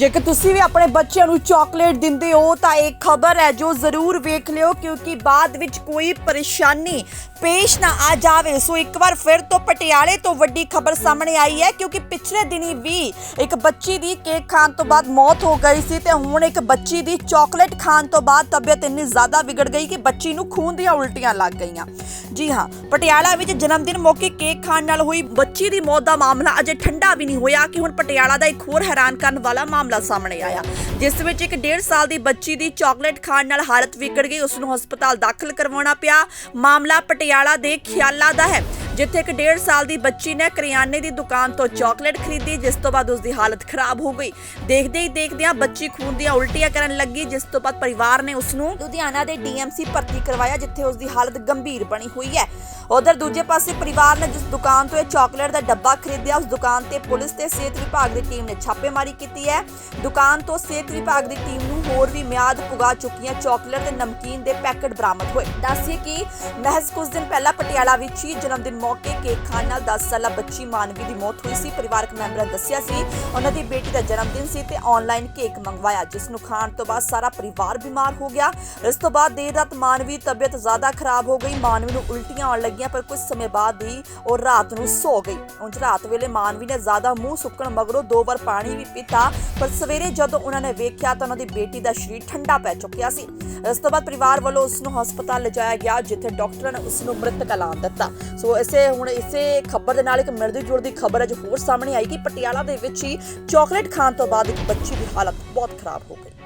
ਜੇਕਰ ਤੁਸੀਂ ਵੀ ਆਪਣੇ ਬੱਚਿਆਂ ਨੂੰ ਚਾਕਲੇਟ ਦਿੰਦੇ ਹੋ, ਤਾਂ ਇਹ ਖਬਰ ਹੈ ਜੋ ਜ਼ਰੂਰ ਵੇਖ ਲਿਓ, ਕਿਉਂਕਿ ਬਾਅਦ ਵਿੱਚ ਕੋਈ ਪਰੇਸ਼ਾਨੀ ਪੇਸ਼ ਨਾ ਆ ਜਾਵੇ। ਸੋ ਇੱਕ ਵਾਰ ਫਿਰ ਤੋਂ ਪਟਿਆਲੇ ਤੋਂ ਵੱਡੀ ਖਬਰ ਸਾਹਮਣੇ ਆਈ ਹੈ, ਕਿਉਂਕਿ ਪਿਛਲੇ ਦਿਨੀ ਵੀ ਇੱਕ ਬੱਚੀ ਦੀ ਕੇਕ ਖਾਣ ਤੋਂ ਬਾਅਦ ਮੌਤ ਹੋ ਗਈ ਸੀ ਤੇ ਹੁਣ ਇੱਕ ਬੱਚੀ ਦੀ ਚਾਕਲੇਟ ਖਾਣ ਤੋਂ ਬਾਅਦ ਤਬੀਅਤ ਇੰਨੀ ਜ਼ਿਆਦਾ ਵਿਗੜ ਗਈ ਕਿ ਬੱਚੀ ਨੂੰ ਖੂਨ ਦੀਆਂ ਉਲਟੀਆਂ ਲੱਗ ਗਈਆਂ। ਜੀ ਹਾਂ, ਪਟਿਆਲਾ ਵਿੱਚ ਜਨਮ ਦਿਨ ਮੌਕੇ ਕੇਕ ਖਾਣ ਨਾਲ ਹੋਈ ਬੱਚੀ ਦੀ ਮੌਤ ਦਾ ਮਾਮਲਾ ਅਜੇ ਠੰਡਾ ਵੀ ਨਹੀਂ ਹੋਇਆ, ਕਿ ਹੁਣ ਪਟਿਆਲਾ ਦਾ ਇੱਕ ਹੋਰ ਹੈਰਾਨ ਕਰਨ ਵਾਲਾ ਮਾਮਲਾ ਸਾਹਮਣੇ ਆਇਆ। ਜਿਸ ਵਿੱਚ ਇੱਕ 1.5 ਸਾਲ ਦੀ ਬੱਚੀ ਦੀ ਚਾਕਲੇਟ ਖਾਣ ਨਾਲ ਹਾਲਤ ਵਿਗੜ ਗਈ। ਉਸ ਨੂੰ ਹਸਪਤਾਲ ਦਾਖਲ ਕਰਵਾਉਣਾ ਪਿਆ। ਮਾਮਲਾ ਪਟਿਆਲਾ ਦੇ ਖਿਆਲਾ ਦਾ ਹੈ। ਜਿੱਥੇ ਇੱਕ 1.5 ਸਾਲ ਦੀ ਬੱਚੀ ਨੇ ਕਰਿਆਨੇ ਦੀ ਦੁਕਾਨ ਤੋਂ ਚਾਕਲੇਟ ਖਰੀਦੀ, ਜਿਸ ਤੋਂ ਬਾਅਦ ਉਸ ਦੀ ਹਾਲਤ ਖਰਾਬ ਹੋ ਗਈ। ਦੇਖਦੇ ਹੀ ਦੇਖਦਿਆਂ ਬੱਚੀ ਖੂਨ ਦੀਆਂ ਉਲਟੀਆਂ ਕਰਨ ਲੱਗੀ, ਜਿਸ ਤੋਂ ਬਾਅਦ ਪਰਿਵਾਰ ਨੇ ਉਸ ਨੂੰ ਲੁਧਿਆਣਾ ਦੇ ਡੀਐਮਸੀ ਭਰਤੀ ਕਰਵਾਇਆ, ਜਿੱਥੇ ਉਸ ਦੀ ਹਾਲਤ ਗੰਭੀਰ ਬਣੀ ਹੋਈ ਹੈ। ਉਧਰ ਦੂਜੇ ਪਾਸੇ ਪਰਿਵਾਰ ਨੇ ਜਿਸ ਦੁਕਾਨ ਤੋਂ ਇਹ ਚਾਕਲੇਟ ਦਾ ਡੱਬਾ ਖਰੀਦਿਆ, ਉਸ ਦੁਕਾਨ ਤੇ ਪੁਲਿਸ ਤੇ ਸਿਹਤ ਵਿਭਾਗ ਦੀ ਟੀਮ ਨੇ ਛਾਪੇਮਾਰੀ ਕੀਤੀ ਹੈ। ਦੁਕਾਨ ਤੋਂ ਸਿਹਤ ਵਿਭਾਗ ਦੀ ਟੀਮ ਨੂੰ ਹੋਰ ਵੀ ਮਿਆਦ ਪੁਗਾ ਚੁੱਕੀਆਂ ਚਾਕਲੇਟ ਤੇ ਨਮਕੀਨ ਦੇ ਪੈਕੇਟ ਬਰਾਮਦ ਹੋਏ। ਦੱਸਿਏ ਕਿ ਮਹਿਜ਼ ਕੁਝ ਦਿਨ ਪਹਿਲਾਂ ਪਟਿਆਲਾ ਵਿੱਚ ਹੀ ਜਨਮ ਦਿਨ ਮੌਕੇ ਕੇਕ ਖਾਣ ਨਾਲ 10 ਸਾਲਾ ਬੱਚੀ ਮਾਨਵੀ ਦੀ ਮੌਤ ਹੋਈ ਸੀ। ਪਰਿਵਾਰਕ ਮੈਂਬਰਾਂ ਦੱਸਿਆ ਸੀ, ਉਹਨਾਂ ਦੀ ਬੇਟੀ ਦਾ ਜਨਮ ਦਿਨ ਸੀ ਤੇ ਆਨਲਾਈਨ ਕੇਕ ਮੰਗਵਾਇਆ, ਜਿਸ ਨੂੰ ਖਾਣ ਤੋਂ ਬਾਅਦ ਸਾਰਾ ਪਰਿਵਾਰ ਬਿਮਾਰ ਹੋ ਗਿਆ। ਇਸ ਤੋਂ ਬਾਅਦ ਦੇਰ ਰਾਤ ਮਾਨਵੀ ਦੀ ਤਬੀਅਤ ਜ਼ਿਆਦਾ ਖਰਾਬ ਹੋ ਗਈ, ਮਾਨਵੀ ਨੂੰ ਉਲਟੀਆਂ ਆਉਣ ਲੱਗੀਆਂ, ਪਰ ਕੁਝ ਸਮੇਂ ਬਾਅਦ ਹੀ ਉਹ ਰਾਤ ਨੂੰ ਸੋ ਗਈ। ਉਂਝ ਰਾਤ ਵੇਲੇ ਮਾਨਵੀ ਨੇ ਜ਼ਿਆਦਾ ਮੂੰਹ ਸੁੱਕਣ ਮਗਰੋਂ ਦੋ ਵਾਰ ਪਾਣੀ ਵੀ ਪੀਤਾ, ਪਰ ਸਵੇਰੇ ਜਦੋਂ ਉਹਨਾਂ ਨੇ ਵੇਖਿਆ ਤਾਂ ਉਹਨਾਂ ਦੀ ਬੇਟੀ ਦਾ ਸਰੀਰ ਠੰਡਾ ਪੈ ਚੁੱਕਿਆ ਸੀ। ਇਸ ਤੋਂ ਬਾਅਦ ਪਰਿਵਾਰ ਵੱਲੋਂ ਉਸ ਨੂੰ ਹਸਪਤਾਲ ਲਿਜਾਇਆ ਗਿਆ, ਜਿੱਥੇ ਡਾਕਟਰਾਂ ਨੇ ਉਸ ਨੂੰ ਮ੍ਰਿਤਕ ਐਲਾਨ ਦਿੱਤਾ। ਸੋ ਇਸੇ ਹੁਣ ਇਸੇ ਖਬਰ ਦੇ ਨਾਲ ਇੱਕ ਮਿਲਦੀ ਜੁਲਦੀ ਖਬਰ ਅੱਜ ਹੋਰ ਸਾਹਮਣੇ ਆਈ ਕਿ ਪਟਿਆਲਾ ਦੇ ਵਿੱਚ ਹੀ ਚਾਕਲੇਟ ਖਾਣ ਤੋਂ ਬਾਅਦ ਇੱਕ ਬੱਚੀ ਦੀ ਹਾਲਤ ਬਹੁਤ ਖਰਾਬ ਹੋ ਗਈ।